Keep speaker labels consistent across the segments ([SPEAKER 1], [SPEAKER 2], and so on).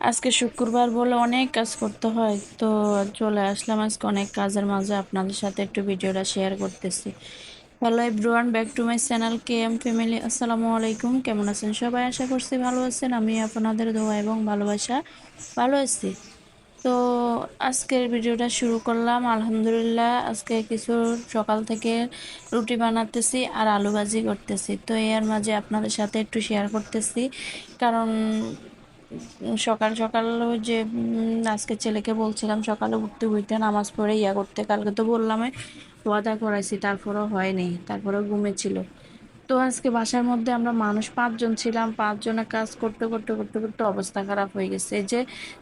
[SPEAKER 1] আজকে শুক্রবার বলে অনেক কাজ করতে হয়, তো চলে আসলাম আজকে অনেক কাজের মাঝে। আপনাদের সাথে একটু ভিডিওটা শেয়ার করতেছি। Hello everyone back to my channel K M family আসসালামু আলাইকুম, কেমন আছেন সবাই? আশা করছি ভালো আছেন। আমি আপনাদের দোয়া এবং ভালোবাসা ভালো আছি। তো আজকের ভিডিওটা শুরু করলাম। আলহামদুলিল্লাহ, আজকে কিছু সকাল থেকে রুটি বানাতেছি আর আলু ভাজি করতেছি। তো এর মাঝে আপনাদের সাথে একটু শেয়ার করতেছি। কারণ সকাল সকাল যে আজকে ছেলেকে বলছিলাম সকালে উঠতে উঠতে নামাজ পড়ে ইয়া করতে। কালকে তো বললাম ওয়াদা করাইছি, তারপরেও হয়নি তারপরেও ঘুমেছিল তো আজকে বাসার মধ্যে আমরা মানুষ, পাঁচজন ছিলাম, পাঁচজনে কাজ করতে করতে করতে করতে অবস্থা খারাপ হয়ে গেছে। যে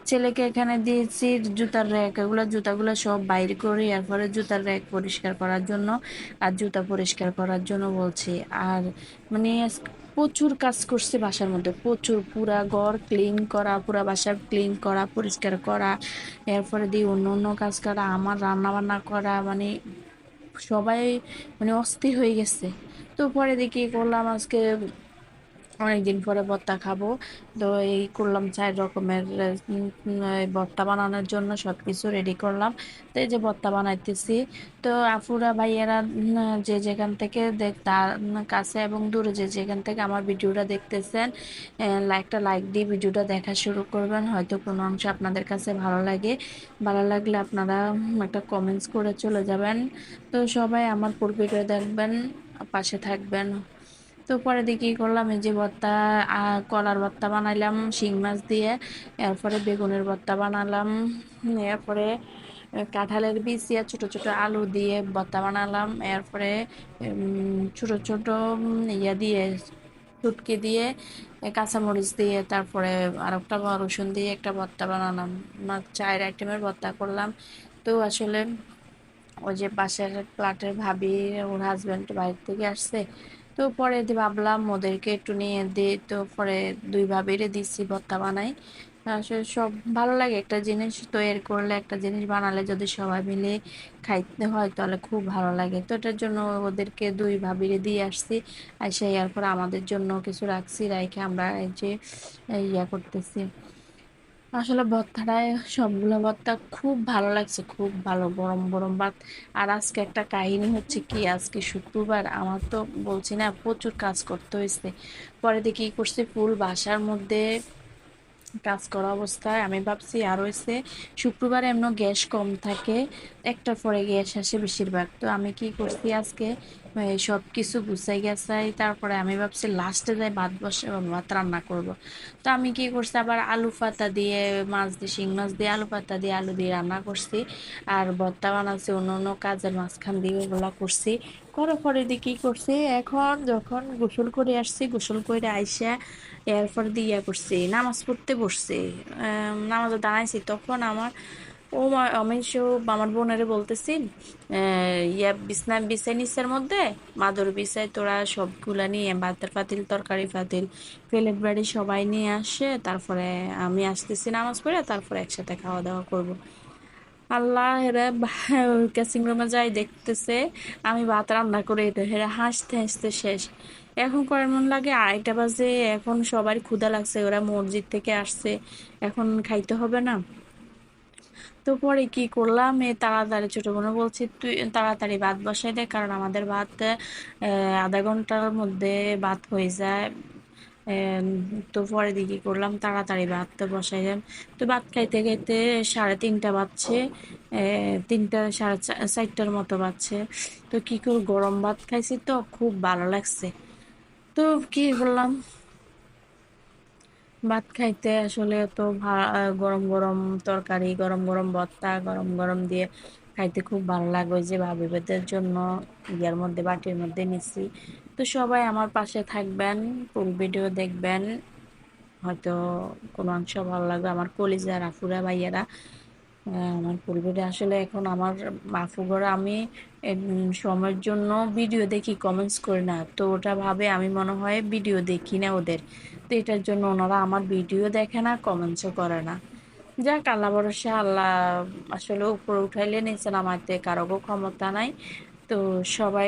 [SPEAKER 1] ছেলেকে এখানে দিয়েছি জুতার র্যাক, এগুলো জুতাগুলো সব বাইর করে এরপরে জুতার র্যাক পরিষ্কার করার জন্য, আর জুতা পরিষ্কার করার জন্য বলছি। আর মানে প্রচুর কাজ করছে বাসার মধ্যে। প্রচুর পুরা ঘর ক্লিন করা, পুরা বাসা ক্লিন করা, পরিষ্কার করা, এরপরে দিয়ে অন্য অন্য কাজ করা, আমার রান্না বান্না করা মানে সবাই মানে অস্থির হয়ে গেছে। তো পরে দেখি করলাম আজকে অনেকদিন পরে ভর্তা খাব। তো এই করলাম চার রকমের ভর্তা বানানোর জন্য সব কিছু রেডি করলাম। তো এই যে ভর্তা বানাইতেছি। তো আফুরা ভাইয়েরা যে যেখান থেকে দেখ, তার কাছে এবং দূরে যে যেখান থেকে আমার ভিডিওটা দেখতেছেন একটা লাইক দিয়ে ভিডিওটা দেখা শুরু করবেন। হয়তো কোনো অংশ আপনাদের কাছে ভালো লাগে। ভালো লাগলে আপনারা একটা কমেন্টস করে চলে যাবেন। তো সবাই আমার ফুল দেখবেন, পাশে থাকবেন। তো পরে দেখি করলাম, এই যে ভর্তা কলার ভর্তা বানাইলাম, শিং মাছ দিয়ে, এরপরে বেগুনের ভর্তা বানালাম, এরপরে কাঁঠালের বীজ দিয়ে ছোটো ছোটো আলু দিয়ে ভর্তা বানালাম, এরপরে ছোটো ছোটো ইয়া দিয়ে চুটকি দিয়ে কাঁচামরিচ দিয়ে, তারপরে আর একটা রসুন দিয়ে একটা ভর্তা বানালাম চায়ের আইটেমের ভর্তা করলাম। তো আসলে ওই যে পাশের ফ্ল্যাটের ভাবি, ওর হাজব্যান্ড বাইরে থেকে আসছে তো পরে ভাবলাম ওদেরকে একটু নিয়ে দিই, তো পরে দুই ভাবিরে দিচ্ছি ভর্তা বানাই। আসলে সব ভালো লাগে, একটা জিনিস তৈরি করলে একটা জিনিস বানালে যদি সবাই মিলে খাইতে হয় তাহলে খুব ভালো লাগে। তো এটার জন্য ওদেরকে দুই ভাবিরে দিয়ে আসছি, আর সেই এরপর আমাদের জন্য কিছু রাখছি, রাইখে আমরা এই যে ইয়া করতেছি। আসলে ভর্তাটায় সবগুলো ভর্তা খুব ভালো লাগছে, খুব ভালো, গরম গরম ভাত। আর আজকে একটা কাহিনী হচ্ছে কি, আজকে শুক্রবার, আমার তো বলছি না, প্রচুর কাজ করতে হয়েছে। পরে দেখি করছে ফুল বাসার মধ্যে কাজ করা অবস্থায়। আমি ভাবছি আর হয়েছে, শুক্রবার এমন গ্যাস কম থাকে, একটার পরে গ্যাস আসে বেশিরভাগ। তো আমি কি করছি আজকে সব কিছু গুছাই গেছাই তারপরে আমি ভাবছি লাস্টে যাই ভাত বসে, ভাত রান্না করব। তো আমি কি করছি, আবার আলু পাতা দিয়ে মাছ দিয়ে, শিং মাছ দিয়ে, আলু পাতা দিয়ে আলু দিয়ে রান্না করছি। আর ভর্তা বানাচ্ছি, অন্য অন্য কাজের মাঝখান দিয়ে ওগুলো করছি। করার পরে দিয়ে কী করছি, এখন যখন গোসল করে আসছি, গোসল করে আইসা এরপর দিয়ে ইয়া করছি, নামাজ পড়তে বসছি। নামাজে দাঁড়াইছি, তখন আমার ও আমি সব আমার বোনেরে বলতেছি ইয়া বিছনা বিছাই নিচের মধ্যে, মাদুর বিছাই তোরা সবগুলা নিয়ে, ভাতের পাতিল তরকারি পাতিল প্লেট বাড়ি সবাই নিয়ে আসে, তারপরে আমি আসতেছি নামাজ পড়ে, তারপরে একসাথে খাওয়া দাওয়া করব। আল্লাহ এরা ক্যাসিং রুমে যাই দেখতেছে, আমি ভাত রান্না করে এটা হেরা হাসতে হাসতে শেষ এখন করার মন লাগে, আড়াইটা বাজে, এখন সবারই ক্ষুধা লাগছে, ওরা মসজিদ থেকে আসছে, এখন খাইতে হবে না তো পরে কি করলাম? এ তাড়াতাড়ি ছোটো বোনও বলছি, তুই তাড়াতাড়ি ভাত বসাই দে, কারণ আমাদের ভাত আধা ঘণ্টার মধ্যে ভাত হয়ে যায়। তো পরে দিকে করলাম, তাড়াতাড়ি ভাত তো বসাই যাম তো ভাত খাইতে খাইতে সাড়ে তিনটা বাজছে তিনটা সাড়ে চারটার মতো বাজছে। তো কী করে, গরম ভাত খাইছি তো, খুব ভালো লাগছে। তো কি করলাম? ভাত খাইতে আসলে তো গরম গরম তরকারি, গরম গরম ভর্তা গরম গরম দিয়ে খাইতে খুব ভালো লাগে যে ভাবিবেদের জন্য ইয়ার মধ্যে, বাটির মধ্যে নিছি। তো সবাই আমার পাশে থাকবেন ফুল ভিডিও দেখবেন। হয়তো কোনো অংশ ভালো লাগবে। আমার কলিজার আফুরা ভাইয়েরা আমার পরিবারে আসলে এখন আমার মাফু ঘরে আমি সময়ের জন্য ভিডিও দেখি কমেন্টস করি না। তো ওটা ভাবে আমি মনে হয় ভিডিও দেখি না ওদের। তো এটার জন্য ওনারা আমার ভিডিও দেখে না কমেন্টসও করে না। যাক, আল্লাহ ভরসা, আল্লাহ আসলে উপরে উঠাইলে নিচে নামাইতে কারও ক্ষমতা নাই। তো সবাই